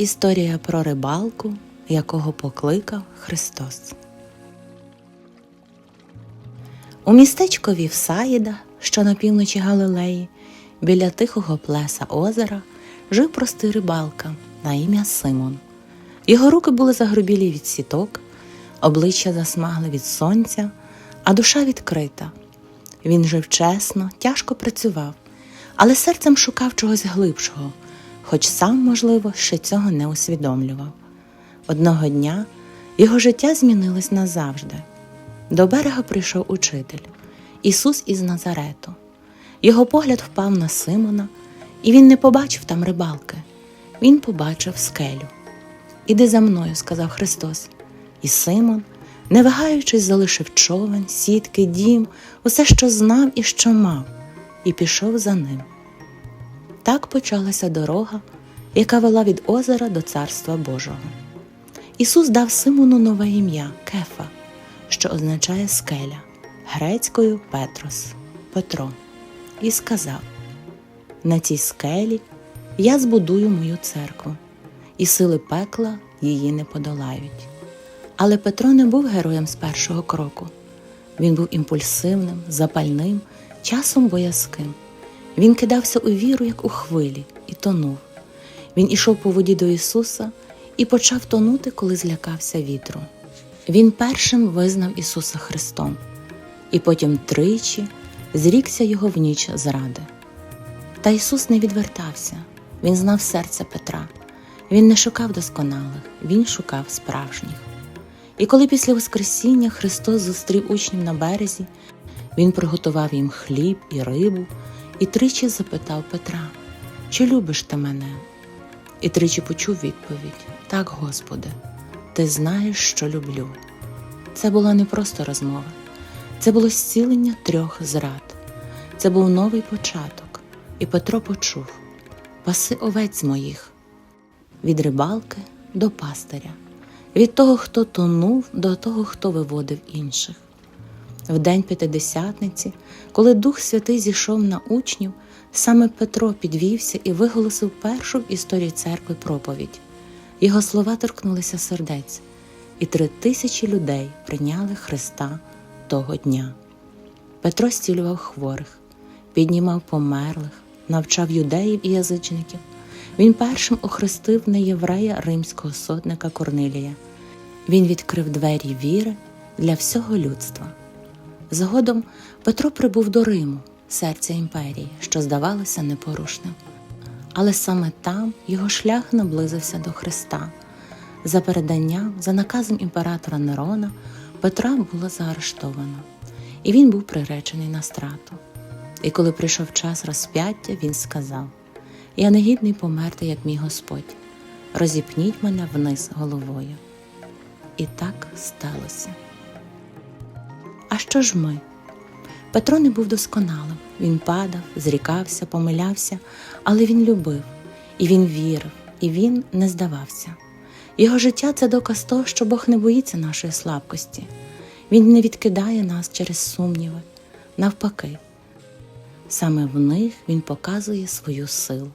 Історія про рибалку, якого покликав Христос. У містечкові Всаїда, що на півночі Галилеї, біля тихого плеса озера, жив простий рибалка на ім'я Симон. Його руки були загрубілі від сіток, обличчя засмагле від сонця, а душа відкрита. Він жив чесно, тяжко працював, але серцем шукав чогось глибшого, хоч сам, можливо, ще цього не усвідомлював. Одного дня його життя змінилось назавжди. До берега прийшов учитель Ісус із Назарету. Його погляд впав на Симона, і він не побачив там рибалки. Він побачив скелю. Іди за мною, сказав Христос. І Симон, не вагаючись, залишив човен, сітки, дім, усе, що знав і що мав, і пішов за ним. Так почалася дорога, яка вела від озера до Царства Божого. Ісус дав Симону нове ім'я Кефа, що означає скеля, грецькою Петрос, Петро, і сказав: На цій скелі я збудую мою церкву, і сили пекла її не подолають. Але Петро не був героєм з першого кроку. Він був імпульсивним, запальним, часом боязким. Він кидався у віру, як у хвилі, і тонув. Він ішов по воді до Ісуса і почав тонути, коли злякався вітру. Він першим визнав Ісуса Христом, і потім тричі зрікся його в ніч зради. Та Ісус не відвертався, Він знав серце Петра. Він не шукав досконалих, Він шукав справжніх. І коли після Воскресіння Христос зустрів учнів на березі, Він приготував їм хліб і рибу і тричі запитав Петра, чи любиш ти мене? І тричі почув відповідь: Так, Господи, Ти знаєш, що люблю. Це була не просто розмова, це було зцілення трьох зрад. Це був новий початок, і Петро почув паси овець моїх від рибалки до пастиря, від того, хто тонув, до того, хто виводив інших. В день П'ятидесятниці, коли Дух Святий зійшов на учнів, саме Петро підвівся і виголосив першу в історії церкви проповідь. Його слова торкнулися сердець, і три тисячі людей прийняли Христа того дня. Петро зцілював хворих, піднімав померлих, навчав юдеїв і язичників. Він першим охрестив неєврея римського сотника Корнилія. Він відкрив двері віри для всього людства. Згодом Петро прибув до Риму, серця імперії, що здавалося непорушним. Але саме там його шлях наблизився до Христа. За переданням, за наказом імператора Нерона, Петра було заарештовано, і він був приречений на страту. І коли прийшов час розп'яття, він сказав: Я не гідний померти, як мій Господь, розіпніть мене вниз головою. І так сталося. А що ж ми? Петро не був досконалим. Він падав, зрікався, помилявся, але він любив, і він вірив, і він не здавався. Його життя це доказ того, що Бог не боїться нашої слабкості. Він не відкидає нас через сумніви. Навпаки, саме в них Він показує свою силу.